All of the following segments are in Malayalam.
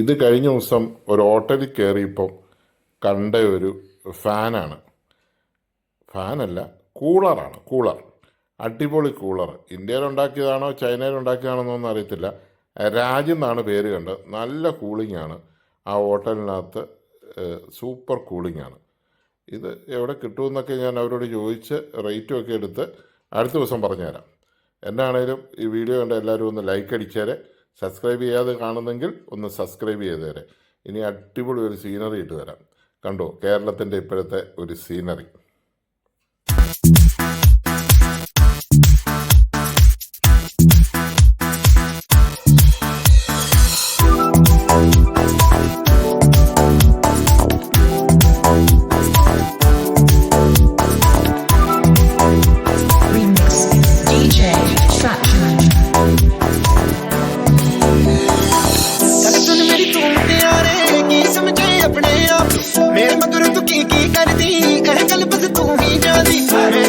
ഇത് കഴിഞ്ഞ ദിവസം ഒരു ഹോട്ടലിൽ കയറിയപ്പം കണ്ട ഒരു ഫാനാണ്. ഫാനല്ല കൂളറാണ് കൂളർ. അടിപൊളി കൂളർ. ഇന്ത്യയിൽ ഉണ്ടാക്കിയതാണോ ചൈനയിൽ ഉണ്ടാക്കിയതാണോ എന്നൊന്നും അറിയത്തില്ല. രാജ്യം എന്നാണ് പേര് കണ്ടത്. നല്ല കൂളിംഗ് ആണ് ആ ഹോട്ടലിനകത്ത് സൂപ്പർ കൂളിംഗ് ആണ് ഇത് എവിടെ കിട്ടുമെന്നൊക്കെ ഞാൻ അവരോട് ചോദിച്ച് റേറ്റും ഒക്കെ എടുത്ത് അടുത്ത ദിവസം പറഞ്ഞുതരാം. എന്നാണേലും ഈ വീഡിയോ കണ്ട എല്ലാവരും ഒന്ന് ലൈക്ക് അടിച്ചേരെ. സബ്സ്ക്രൈബ് ചെയ്യാതെ കാണുന്നെങ്കിൽ ഒന്ന് സബ്സ്ക്രൈബ് ചെയ്ത് തരാം ഇനി അടിപൊളി ഒരു സീനറി ഇട്ട് തരാം കണ്ടോ? കേരളത്തിന്റെ ഇപ്പോഴത്തെ ഒരു സീനറി Hey.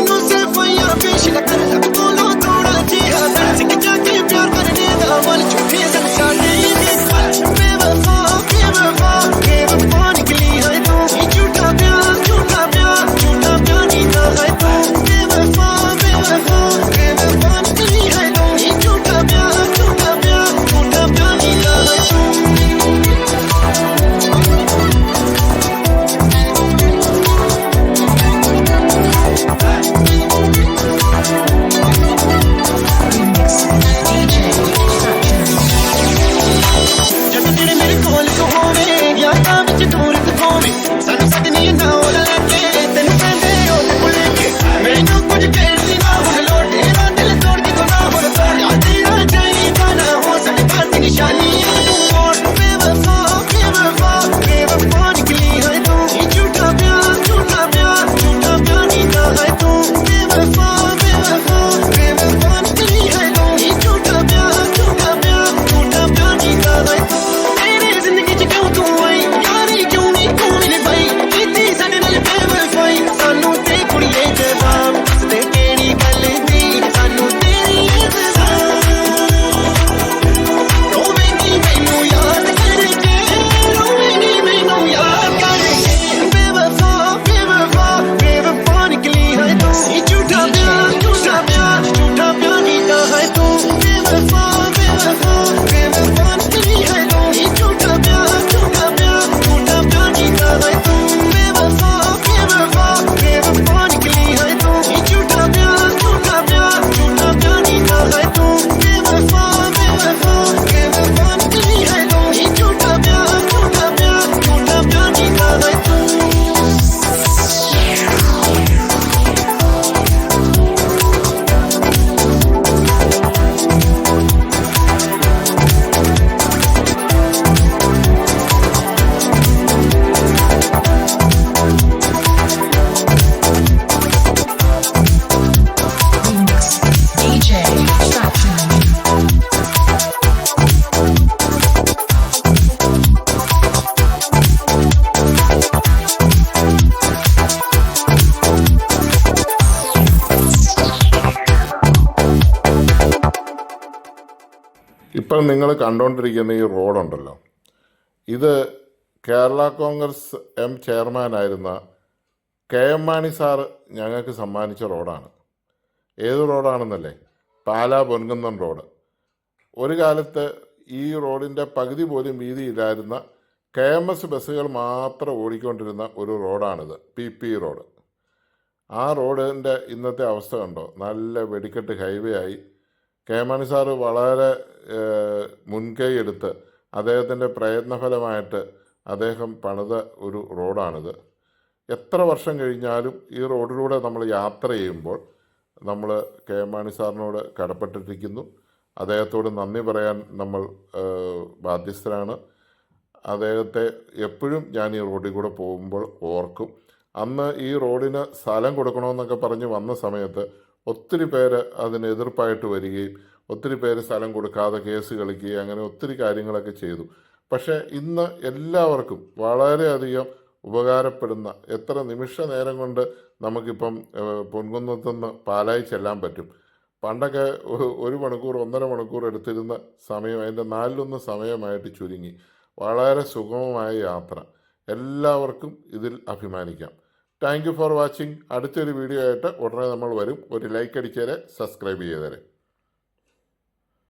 ഇപ്പം നിങ്ങൾ കണ്ടുകൊണ്ടിരിക്കുന്ന ഈ റോഡുണ്ടല്ലോ. ഇത് കേരള കോൺഗ്രസ് എം ചെയർമാനായിരുന്ന കെ എം മാണി സാർ ഞങ്ങൾക്ക് സമ്മാനിച്ച റോഡാണ്. ഏത് റോഡാണെന്നല്ലേ? പാലാ പൊൻകുന്നം റോഡ്. ഒരു കാലത്ത് ഈ റോഡിന്റെ പകുതി പോലും വീതിയില്ലായിരുന്ന കെ എം എസ് ബസ്സുകൾ മാത്രം ഓടിക്കൊണ്ടിരുന്ന ഒരു റോഡാണിത് പി പി റോഡ്. ആ റോഡിന്റെ ഇന്നത്തെ അവസ്ഥ കണ്ടോ? നല്ല വെടിക്കെട്ട് ഹൈവേ ആയി കെ മണി സാറ് വളരെ മുൻകൈ എടുത്ത് അദ്ദേഹത്തിന്റെ പ്രയത്നഫലമായിട്ട് അദ്ദേഹം പണിത ഒരു റോഡാണിത്. എത്ര വർഷം കഴിഞ്ഞാലും ഈ റോഡിലൂടെ നമ്മൾ യാത്ര ചെയ്യുമ്പോൾ നമ്മൾ കെ മാണി സാറിനോട് കടപ്പെട്ടിരിക്കുന്നു. അദ്ദേഹത്തോട് നന്ദി പറയാൻ നമ്മൾ ബാധ്യസ്ഥരാണ്. അദ്ദേഹത്തെ എപ്പോഴും ഞാൻ ഈ റോഡിൽ കൂടെ പോകുമ്പോൾ ഓർക്കും. അന്ന് ഈ റോഡിന് സ്ഥലം കൊടുക്കണമെന്നൊക്കെ പറഞ്ഞ് വന്ന സമയത്ത് ഒത്തിരി പേര് അതിന് എതിർപ്പായിട്ട് വരികയും ഒത്തിരി പേര് സ്ഥലം കൊടുക്കാതെ കേസ് കളിക്കുകയും അങ്ങനെ ഒത്തിരി കാര്യങ്ങളൊക്കെ ചെയ്തു. പക്ഷേ ഇന്ന് എല്ലാവർക്കും വളരെയധികം ഉപകാരപ്പെടുന്ന എത്ര നിമിഷ നേരം കൊണ്ട് നമുക്കിപ്പം പൊൻകുന്നത്തുനിന്ന് പാലായി ചെല്ലാൻ പറ്റും. പണ്ടൊക്കെ ഒരു മണിക്കൂർ ഒന്നര മണിക്കൂർ എടുത്തിരുന്ന സമയം അതിന്റെ നാലിലൊന്ന് സമയമായിട്ട് ചുരുങ്ങി. വളരെ സുഗമമായ യാത്ര. എല്ലാവർക്കും ഇതിൽ അഭിമാനിക്കാം. Thank you for watching. അടുത്തൊരു വീഡിയോ ആയിട്ട് ഉടനെ നമ്മൾ വരും. ഒരു ലൈക്ക് അടിച്ചേരെ സബ്സ്ക്രൈബ് ചെയ്തേരെ.